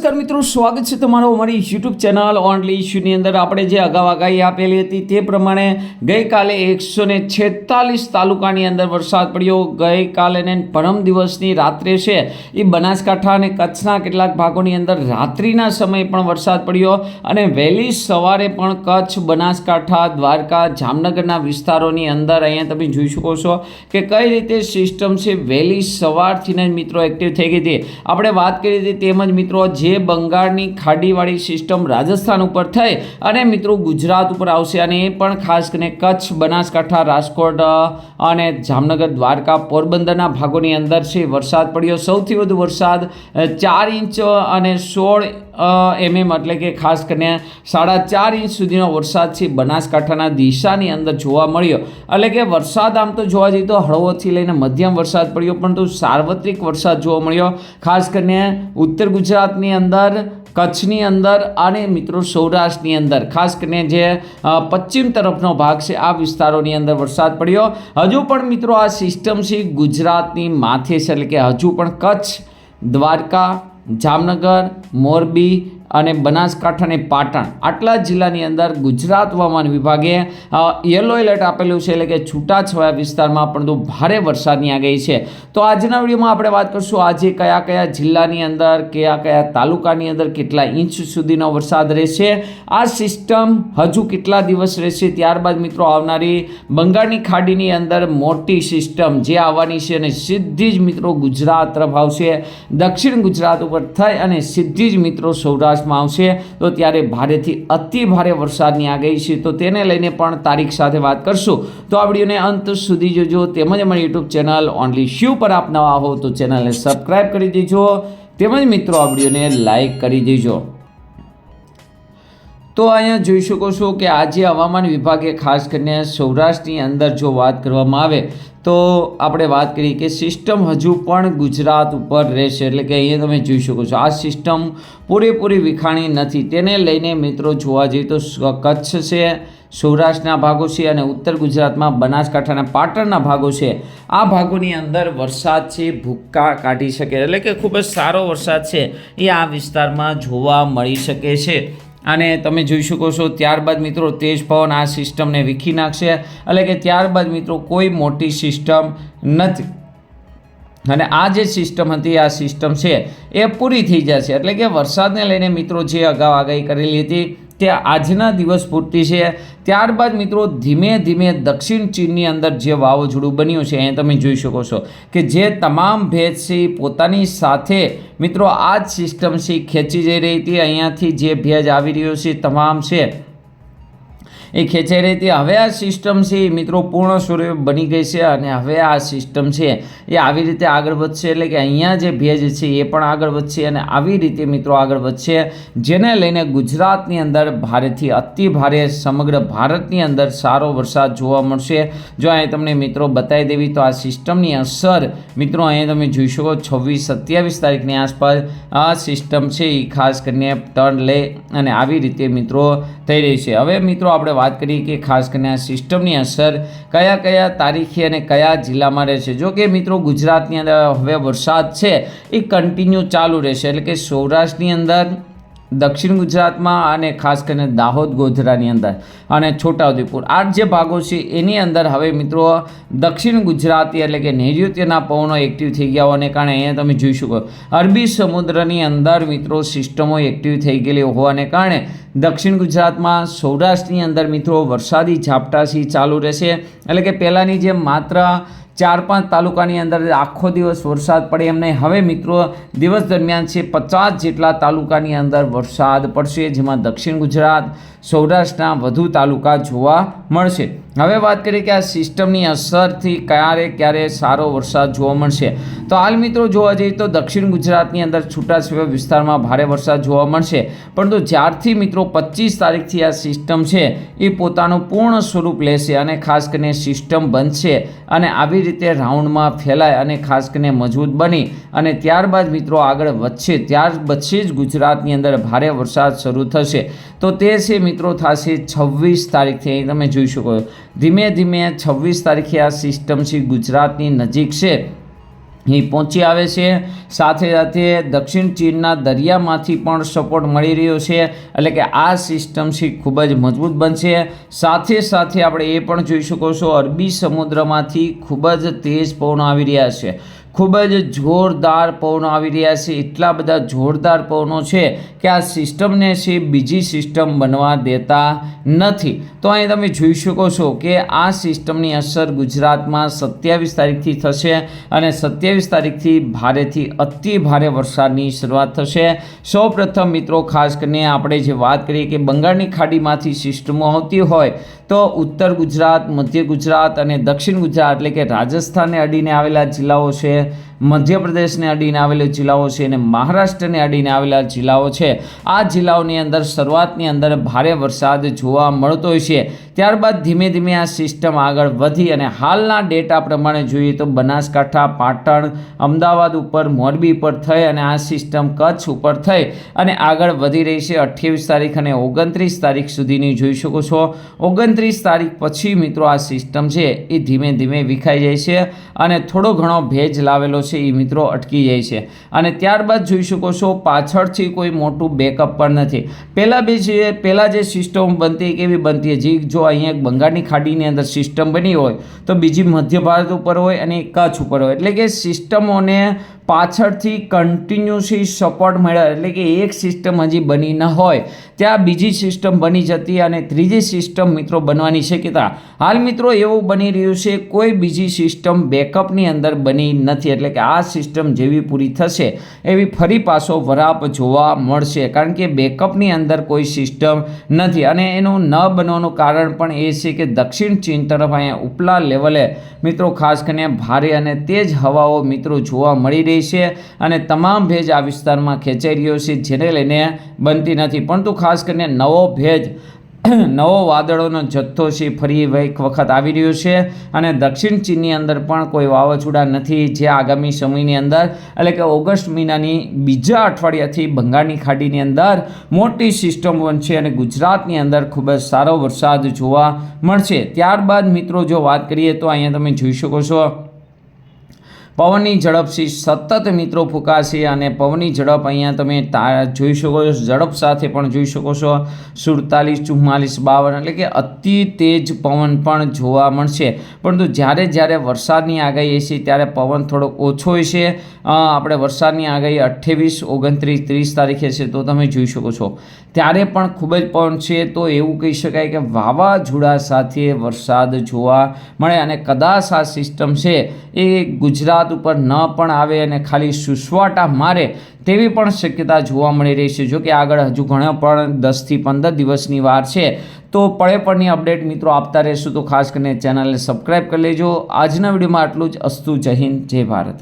નમસ્કાર મિત્રો, સ્વાગત છે તમારો અમારી યુટ્યુબ ચેનલ ઓનલી ઇશ્યુની અંદર. આપણે જે અગાઉ આગાહી આપેલી હતી તે પ્રમાણે ગઈકાલે એકસો ને છેતાલીસ તાલુકાની અંદર વરસાદ પડ્યો. ગઈકાલે ને પરમ દિવસની રાત્રે છે એ બનાસકાંઠા અને કચ્છના કેટલાક ભાગોની અંદર રાત્રિના સમયે પણ વરસાદ પડ્યો અને વહેલી સવારે પણ કચ્છ, બનાસકાંઠા, દ્વારકા, જામનગરના વિસ્તારોની અંદર અહીંયા તમે જોઈ શકો છો કે કઈ રીતે સિસ્ટમ છે. વહેલી સવારથી ને મિત્રો એક્ટિવ થઈ ગઈ હતી. આપણે વાત કરી હતી તેમજ મિત્રો જે બંગાળની ખાડીવાળી સિસ્ટમ રાજસ્થાન ઉપર થઈ અને મિત્રો ગુજરાત ઉપર આવશે અને એ પણ ખાસ કરીને કચ્છ, બનાસકાંઠા, રાજકોટ અને જામનગર, દ્વારકા, પોરબંદરના ભાગોની અંદર છે વરસાદ પડ્યો. સૌથી વધુ વરસાદ ચાર ઇંચ અને સોળ એમએમ એટલે કે ખાસ કરીને સાડા ચાર ઇંચ સુધીનો વરસાદ છે બનાસકાંઠાના દિશાની અંદર જોવા મળ્યો. એટલે કે વરસાદ આમ તો જોવા જઈએ તો હળવોથી લઈને મધ્યમ વરસાદ પડ્યો, પરંતુ સાર્વત્રિક વરસાદ જોવા મળ્યો. ખાસ કરીને ઉત્તર ગુજરાતની અંદર કચ્છની અંદર અને મિત્રો સૌરાષ્ટ્રની અંદર. ખાસ કરીને જે પશ્ચિમ તરફનો ભાગ છે, આ વિસ્તારોની અંદર વરસાદ પડ્યો. હજુ પણ મિત્રો આ સિસ્ટમ છે, ગુજરાતની માથે છે. એટલે કે હજુ પણ કચ્છ, દ્વારકા, જામનગર, મોરબી અને બનાસકાંઠા અને પાટણ, આટલા જિલ્લાની અંદર ગુજરાત હવામાન વિભાગે યલો એલર્ટ આપેલું છે એટલે કે છૂટાછવાયા વિસ્તારમાં પરંતુ ભારે વરસાદની આગાહી છે. તો આજના વિડીયોમાં આપણે વાત કરશું આજે કયા કયા જિલ્લાની અંદર, કયા કયા તાલુકાની અંદર કેટલા ઇંચ સુધીનો વરસાદ રહેશે, આ સિસ્ટમ હજુ કેટલા દિવસ રહેશે, ત્યારબાદ મિત્રો આવનારી બંગાળની ખાડીની અંદર મોટી સિસ્ટમ જે આવવાની છે અને સીધી જ મિત્રો ગુજરાત તરફ આવશે. દક્ષિણ ગુજરાત ઉપર થઈ અને સીધી જ મિત્રો સૌરાષ્ટ્રમાં આવશે. તો ત્યારે ભારેથી અતિ ભારે વરસાદની આગાહી છે. તો તેને લઈને પણ તારીખ સાથે વાત કરશું. તો આ વિડીયોને અંત સુધી જોજો. તેમજ અમારી યુટ્યુબ ચેનલ ઓનલી શિવ પર આપ નવા હો તો ચેનલને સબસ્ક્રાઈબ કરી દેજો. તેમજ મિત્રો, આ વિડીયોને લાઈક કરી દેજો. તો અહીંયા જોઈ શકો છો કે આજે હવામાન વિભાગે ખાસ કરીને સૌરાષ્ટ્રની અંદર જો વાત કરવામાં આવે, તો આપણે વાત કરીએ કે સિસ્ટમ હજુ પણ ગુજરાત ઉપર રહેશે. એટલે કે અહીંયા તમે જોઈ શકો છો, આ સિસ્ટમ પૂરેપૂરી વિખાણી નથી. તેને લઈને મિત્રો જોવા જઈએ તો કચ્છ છે, સૌરાષ્ટ્રના ભાગો છે અને ઉત્તર ગુજરાતમાં બનાસકાંઠાના પાટણના ભાગો છે. આ ભાગોની અંદર વરસાદ છે, ભૂક્કા કાઢી શકે. એટલે કે ખૂબ જ સારો વરસાદ છે એ આ વિસ્તારમાં જોવા મળી શકે છે. અને તમે જોઈ શકો છો, ત્યારબાદ મિત્રો તેજ પવન આ સિસ્ટમને વીખી નાખશે. એટલે કે ત્યારબાદ મિત્રો કોઈ મોટી સિસ્ટમ નથી. અને આ જે સિસ્ટમ હતી, આ સિસ્ટમ છે, એ પૂરી થઈ જશે. એટલે કે વરસાદને લઈને મિત્રો જે અગાઉ આગાહી કરેલી હતી તે આજના દિવસ પૂરતી છે. ત્યારબાદ મિત્રો, ધીમે ધીમે દક્ષિણ ચીનની અંદર જે વાવાઝોડું બન્યું છે એ તમે જોઈ શકો છો કે જે તમામ ભેજ પોતાની સાથે મિત્રો, આ જ સિસ્ટમ ખેંચી જઈ રહી હતી. અહીંયાથી જે ભેજ આવી રહ્યો છે તમામ છે. એ ખેંચાઈ રહી હતી. હવે આ સિસ્ટમ છે એ મિત્રો પૂર્ણ સ્વરૂપે બની ગઈ છે અને હવે આ સિસ્ટમ છે એ આવી રીતે આગળ વધશે એટલે કે અહીંયા જે ભેજ છે એ પણ આગળ વધશે અને આવી રીતે મિત્રો આગળ વધશે, જેને લઈને ગુજરાતની અંદર ભારેથી અતિ ભારે સમગ્ર ભારતની અંદર સારો વરસાદ જોવા મળશે. જો અહીં તમને મિત્રો બતાવી દેવી તો આ સિસ્ટમની અસર મિત્રો અહીંયા તમે જોઈ શકો છવ્વીસ સત્યાવીસ તારીખની આસપાસ આ સિસ્ટમ છે એ ખાસ કરીને ટર્ન લે અને આવી રીતે મિત્રો થઈ રહી છે. હવે મિત્રો આપણે વાત કરીએ કે ખાસ કરીને આ સિસ્ટમની અસર કયા કયા તારીખે અને કયા જિલ્લામાં રહેશે? જો કે મિત્રો ગુજરાતની અંદર હવે વરસાદ છે, એ કન્ટિન્યુ ચાલુ રહેશે. એટલે કે સૌરાષ્ટ્રની અંદર દક્ષિણ ગુજરાતમાં અને ખાસ કરીને દાહોદ, ગોધરાની અંદર અને છોટાઉદેપુર. આ જે ભાગો છે, એની અંદર હવે મિત્રો દક્ષિણ ગુજરાતી એટલે કે નૈઋત્યના પવનો એક્ટિવ થઈ ગયા હોવાને કારણે અહીંયા તમે જોઈ શકો. અરબી સમુદ્રની અંદર મિત્રો સિસ્ટમો એક્ટિવ થઈ ગયેલી હોવાને કારણે દક્ષિણ ગુજરાતમાં સૌરાષ્ટ્રની અંદર મિત્રો વરસાદી ઝાપટાથી ચાલુ રહેશે. એટલે કે પહેલાંની જેમ માત્ર ચાર પાંચ તાલુકાની અંદર આખો દિવસ વરસાદ પડે એમ નહીં. હવે મિત્રો, દિવસ દરમિયાન છે પચાસ જેટલા તાલુકાની અંદર વરસાદ પડશે, જેમાં દક્ષિણ ગુજરાત, સૌરાષ્ટ્રના વધુ તાલુકા જોવા મળશે. હવે વાત કરીએ કે આ સિસ્ટમની અસરથી ક્યારે ક્યારે સારો વરસાદ જોવા મળશે. તો હાલ મિત્રો જોવા જઈએ તો દક્ષિણ ગુજરાતની અંદર છૂટાછવાયા વિસ્તારમાં ભારે વરસાદ જોવા મળશે. પરંતુ જ્યારથી મિત્રો પચીસ તારીખથી આ સિસ્ટમ છે, એ પોતાનું પૂર્ણ સ્વરૂપ લેશે અને ખાસ કરીને સિસ્ટમ બનશે અને આવી રીતે રાઉન્ડમાં ફેલાય અને ખાસ કરીને મજબૂત બની અને ત્યારબાદ મિત્રો આગળ વધશે. ત્યાર પછી જ ગુજરાતની અંદર ભારે વરસાદ શરૂ થશે. તો તે છે મિત્રો થશે છવ્વીસ તારીખથી. અહીં તમે જોઈ શકો ધીમે ધીમે છવ્વીસ તારીખે આ સિસ્ટમ છે. ગુજરાતની નજીક છે. અહીં પહોંચી આવે છે. સાથે સાથે દક્ષિણ ચીનના દરિયામાંથી પણ સપોર્ટ મળી રહ્યો છે. એટલે કે આ સિસ્ટમ છે ખૂબ જ મજબૂત બનશે. સાથે સાથે આપણે એ પણ જોઈ શકો છો, અરબી સમુદ્રમાંથી ખૂબ જ તેજ પવન આવી રહ્યા છે. ખૂબ જ જોરદાર પવનો આવી રહ્યા છે. એટલા બધા જોરદાર પવનો છે કે આ સિસ્ટમને છે બીજી સિસ્ટમ બનવા દેતા નથી. તો અહીં તમે જોઈ શકો છો કે આ સિસ્ટમની અસર ગુજરાતમાં સત્યાવીસ તારીખથી થશે અને સત્યાવીસ તારીખથી ભારેથી અતિ ભારે વરસાદની શરૂઆત થશે. સૌપ્રથમ મિત્રો, ખાસ કરીને આપણે જે વાત કરીએ કે બંગાળની ખાડીમાંથી સિસ્ટમો આવતી હોય તો ઉત્તર ગુજરાત, મધ્ય ગુજરાત અને દક્ષિણ ગુજરાત એટલે કે રાજસ્થાનને અડીને આવેલા જિલ્લાઓ છે. diye મધ્યપ્રદેશને અડીને આવેલા જિલ્લાઓ છે અને મહારાષ્ટ્રને અડીને આવેલા જિલ્લાઓ છે. આ જિલ્લાઓની અંદર શરૂઆતની અંદર ભારે વરસાદ જોવા મળતો હોય છે. ત્યારબાદ ધીમે ધીમે આ સિસ્ટમ આગળ વધી અને હાલના ડેટા પ્રમાણે જોઈએ તો બનાસકાંઠા, પાટણ, અમદાવાદ ઉપર મોરબી પર થઈ અને આ સિસ્ટમ કચ્છ ઉપર થઈ અને આગળ વધી રહી છે. અઠ્યાવીસ તારીખ અને ઓગણત્રીસ તારીખ સુધીની જોઈ શકો છો. ઓગણત્રીસ તારીખ પછી મિત્રો આ સિસ્ટમ છે એ ધીમે ધીમે વિખાઈ જાય છે અને થોડો ઘણો ભેજ લાવેલો છે. એ મિત્રો અટકી જાય છે. અને ત્યારબાદ જોઈ શકો છો, પાછળથી કોઈ મોટું બેકઅપ પણ નથી. પહેલાં બે જે, પહેલાં જે સિસ્ટમ બનતી કેવી બનતી જે જો અહીંયા એક બંગાળની ખાડીની અંદર સિસ્ટમ બની હોય, તો બીજી મધ્ય ભારત ઉપર હોય અને કચ્છ ઉપર હોય. એટલે કે સિસ્ટમોને પાછળથી કન્ટિન્યુસલી સપોર્ટ મળે, એટલે કે એક સિસ્ટમ હજી બની ન હોય. ત્યાં બીજી સિસ્ટમ બની જતી અને ત્રીજી સિસ્ટમ મિત્રો બનવાની શક્યતા. હાલ મિત્રો એવું બની રહ્યું છે, કોઈ બીજી સિસ્ટમ બેકઅપની અંદર બની નથી. એટલે કે આ સિસ્ટમ જેવી પૂરી થશે એવી ફરી પાછો વરાપ જોવા મળશે. કારણ કે બેકઅપની અંદર કોઈ સિસ્ટમ નથી અને એનું ન બનવાનું કારણ પણ એ છે કે દક્ષિણ ચીન તરફ અહીંયા ઉપલા લેવલે મિત્રો ખાસ કરીને ભારે અને તેજ હવાઓ મિત્રો જોવા મળી રહી છે અને તમામ ભેજ આ વિસ્તારમાં ખેંચાઈ રહ્યો છે, જેને લઈને બનતી નથી. પરંતુ ખાસ કરીને નવો ભેજ નવો વાદળોનો જથ્થો છે, ફરી એક વખત આવી રહ્યો છે અને દક્ષિણ ચીનની અંદર પણ કોઈ વાવાઝોડા નથી જે આગામી સમયની અંદર, એટલે કે ઓગસ્ટ મહિનાની બીજા અઠવાડિયાથી બંગાળની ખાડીની અંદર મોટી સિસ્ટમ બનશે અને ગુજરાતની અંદર ખૂબ જ સારો વરસાદ જોવા મળશે. ત્યારબાદ મિત્રો જો વાત કરીએ તો અહીંયા તમે જોઈ શકો છો પવનની ઝડપથી સતત મિત્રો ફૂંકાશે અને પવનની ઝડપ અહીંયા તમે તા જોઈ શકો છો, ઝડપ સાથે પણ જોઈ શકો છો. સુડતાલીસ, ચુમ્માલીસ, બાવન એટલે કે અતિ તેજ પવન પણ જોવા મળશે. પરંતુ જ્યારે જ્યારે વરસાદની આગાહી હશે ત્યારે પવન થોડોક ઓછો હશે. આપણે વરસાદની આગાહી અઠ્ઠાવીસ, ઓગણત્રીસ, ત્રીસ તારીખે છે તો તમે જોઈ શકો છો. ત્યારે પણ ખૂબ જ પવન છે તો એવું કહી શકાય કે વાવાઝોડા સાથે વરસાદ જોવા મળે અને કદાચ આ સિસ્ટમ છે એ ગુજરાત ઉપર ન પણ આવે અને ખાલી સુસવાટા મારે તેવી પણ શક્યતા જોવા મળી રહી છે. જો કે આગળ હજુ ઘણા પણ દસથી પંદર દિવસની વાર છે. તો પળે પળની અપડેટ મિત્રો આપતા રહેશું. તો ખાસ કરીને ચેનલને સબસ્ક્રાઈબ કરી લેજો. આજના વિડીયોમાં આટલું જ. અસ્તુ જય હિન્દ, જય ભારત.